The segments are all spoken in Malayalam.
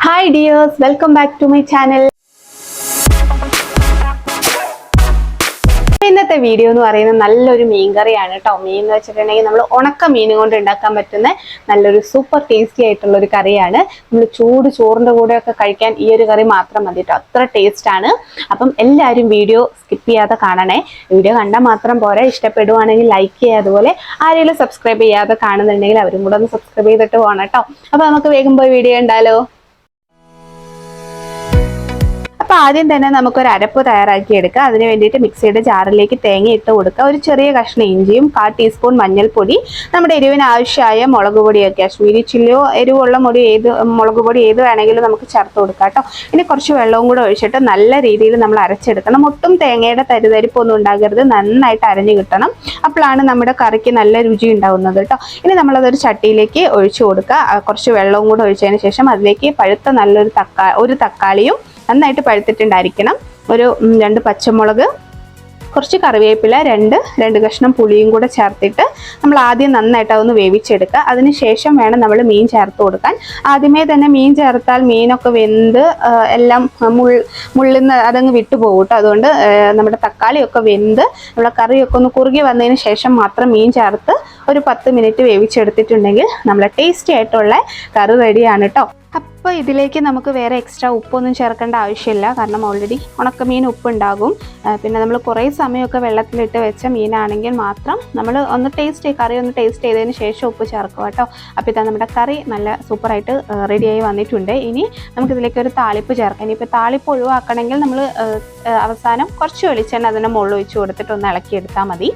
Hi dears welcome back to my channel ഇന്നത്തെ വീഡിയോ എന്ന് പറയുന്നത് നല്ലൊരു മീൻ കറിയാണ് കേട്ടോ മീൻ എന്ന് വെച്ചിട്ടുണ്ടെങ്കിൽ നമ്മൾ ഉണക്ക മീൻ കൊണ്ട് ഉണ്ടാക്കാൻ പറ്റുന്ന നല്ലൊരു സൂപ്പർ ടേസ്റ്റി ആയിട്ടുള്ള ഒരു കറിയാണ്. നമ്മൾ ചൂട് ചോറിന്റെ കൂടെയൊക്കെ കഴിക്കാൻ ഈ ഒരു കറി മാത്രം മതി കേട്ടോ അത്ര ടേസ്റ്റ് ആണ്. അപ്പം എല്ലാവരും വീഡിയോ സ്കിപ്പ് ചെയ്യാതെ കാണണേ. വീഡിയോ കണ്ടാൽ മാത്രം പോരാ. ഇഷ്ടപ്പെടുവാണെങ്കിൽ ലൈക്ക് ചെയ്യുക. അതുപോലെ ആരെങ്കിലും സബ്സ്ക്രൈബ് ചെയ്യാതെ കാണുന്നുണ്ടെങ്കിൽ അവരും കൂടെ ഒന്ന് സബ്സ്ക്രൈബ് ചെയ്തിട്ട് പോകണം കേട്ടോ അപ്പോൾ നമുക്ക് വേഗം പോയി വീഡിയോ ഉണ്ടാലോ ആദ്യം തന്നെ നമുക്കൊരു അരപ്പ് തയ്യാറാക്കി എടുക്കാം. അതിന് വേണ്ടിയിട്ട് മിക്സിയുടെ ജാറിലേക്ക് തേങ്ങ ഇട്ട് കൊടുക്കുക ഒരു ചെറിയ കഷ്ണം ഇഞ്ചിയും കാ ടീസ്പൂൺ മഞ്ഞൾപ്പൊടി. നമ്മുടെ എരിവിന് ആവശ്യമായ മുളക് പൊടിയൊക്കെ കാശ്മീരി ചില്ലിയോ എരിവുള്ള മുടി ഏത് മുളക് പൊടി ഏത് വേണമെങ്കിലും നമുക്ക് ചേർത്ത് കൊടുക്കാം കേട്ടോ. ഇനി കുറച്ച് വെള്ളവും കൂടെ ഒഴിച്ചിട്ട് നല്ല രീതിയിൽ നമ്മൾ അരച്ചെടുക്കണം. ഒട്ടും തേങ്ങയുടെ തരിതരിപ്പൊന്നും ഉണ്ടാകരുത്. നന്നായിട്ട് അരഞ്ഞു കിട്ടണം. അപ്പോഴാണ് നമ്മുടെ കറിക്ക് നല്ല രുചി ഉണ്ടാവുന്നത് കേട്ടോ. ഇനി നമ്മളതൊരു ചട്ടിയിലേക്ക് ഒഴിച്ചു കൊടുക്കുക. കുറച്ച് വെള്ളവും കൂടെ ഒഴിച്ചതിന് ശേഷം അതിലേക്ക് പഴുത്ത നല്ലൊരു തക്കാ ഒരു തക്കാളിയും നന്നായിട്ട് പഴുത്തിട്ടുണ്ടായിരിക്കണം. ഒരു രണ്ട് പച്ചമുളക് കുറച്ച് കറിവേപ്പില രണ്ട് രണ്ട് കഷ്ണം പുളിയും കൂടെ ചേർത്തിട്ട് നമ്മൾ ആദ്യം നന്നായിട്ട് അതൊന്ന് വേവിച്ചെടുക്കുക. അതിനുശേഷം വേണം നമ്മൾ മീൻ ചേർത്ത് കൊടുക്കാൻ. ആദ്യമേ തന്നെ മീൻ ചേർത്താൽ മീനൊക്കെ വെന്ത് എല്ലാം മുൾ മുള്ളിന്ന് അതങ്ങ് വിട്ടുപോകും കേട്ടോ. അതുകൊണ്ട് നമ്മുടെ തക്കാളിയൊക്കെ വെന്ത് നമ്മുടെ കറിയൊക്കെ ഒന്ന് കുറുകി വന്നതിന് ശേഷം മാത്രം മീൻ ചേർത്ത് ഒരു പത്ത് മിനിറ്റ് വേവിച്ചെടുത്തിട്ടുണ്ടെങ്കിൽ നമ്മളെ ടേസ്റ്റി ആയിട്ടുള്ള കറി റെഡിയാണ് കേട്ടോ. അപ്പോൾ ഇതിലേക്ക് നമുക്ക് വേറെ എക്സ്ട്രാ ഉപ്പൊന്നും ചേർക്കേണ്ട ആവശ്യമില്ല. കാരണം ഓൾറെഡി ഉണക്കമീൻ ഉപ്പുണ്ടാകും. പിന്നെ നമ്മൾ കുറേ സമയമൊക്കെ വെള്ളത്തിലിട്ട് വെച്ച മീനാണെങ്കിൽ മാത്രം നമ്മൾ ഒന്ന് ടേസ്റ്റ് കറി ഒന്ന് ടേസ്റ്റ് ചെയ്തതിന് ശേഷം ഉപ്പ് ചേർക്കുക കേട്ടോ. അപ്പോൾ ഇതാ നമ്മുടെ കറി നല്ല സൂപ്പറായിട്ട് റെഡിയായി വന്നിട്ടുണ്ട്. ഇനി നമുക്കിതിലേക്ക് ഒരു താളിപ്പ് ചേർക്കാം. ഇനിയിപ്പോൾ താളിപ്പ് ഒഴിവാക്കണമെങ്കിൽ നമ്മൾ അവസാനം കുറച്ച് വെളിച്ചെണ്ണ അതിന്റെ മുകളിൽ ഒഴിച്ച് കൊടുത്തിട്ട് ഒന്ന് ഇളക്കിയെടുത്താൽ മതി.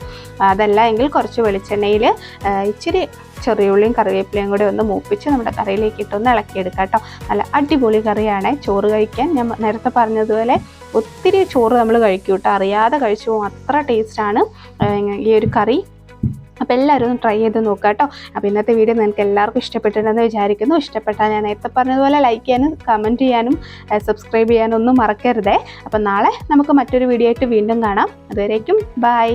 അതല്ല എങ്കിൽ കുറച്ച് വെളിച്ചെണ്ണയിൽ ഇച്ചിരി ചെറിയുള്ളിയും കറിവേപ്പിലയും കൂടി ഒന്ന് മൂപ്പിച്ച് നമ്മുടെ കറിയിലേക്ക് ഇട്ടൊന്ന് ഇളക്കിയെടുക്കാം കേട്ടോ. നല്ല അടിപൊളി കറിയാണ്. ചോറ് കഴിക്കാൻ ഞാൻ നേരത്തെ പറഞ്ഞതുപോലെ ഒത്തിരി ചോറ് നമ്മൾ കഴിക്കും കേട്ടോ. അറിയാതെ കഴിച്ചു പോകും അത്ര ടേസ്റ്റാണ് ഈ ഒരു കറി. അപ്പോൾ എല്ലാവരും ഒന്ന് ട്രൈ ചെയ്ത് നോക്കുക കേട്ടോ. അപ്പോൾ ഇന്നത്തെ വീഡിയോ നിങ്ങൾക്ക് എല്ലാവർക്കും ഇഷ്ടപ്പെട്ടിട്ടുണ്ടെന്ന് വിചാരിക്കുന്നു. ഇഷ്ടപ്പെട്ടാൽ ഞാൻ നേരത്തെ പറഞ്ഞതുപോലെ ലൈക്ക് ചെയ്യാനും കമന്റ് ചെയ്യാനും സബ്സ്ക്രൈബ് ചെയ്യാനും ഒന്നും മറക്കരുതേ. അപ്പോൾ നാളെ നമുക്ക് മറ്റൊരു വീഡിയോ ആയിട്ട് വീണ്ടും കാണാം. അതുവരേക്കും ബൈ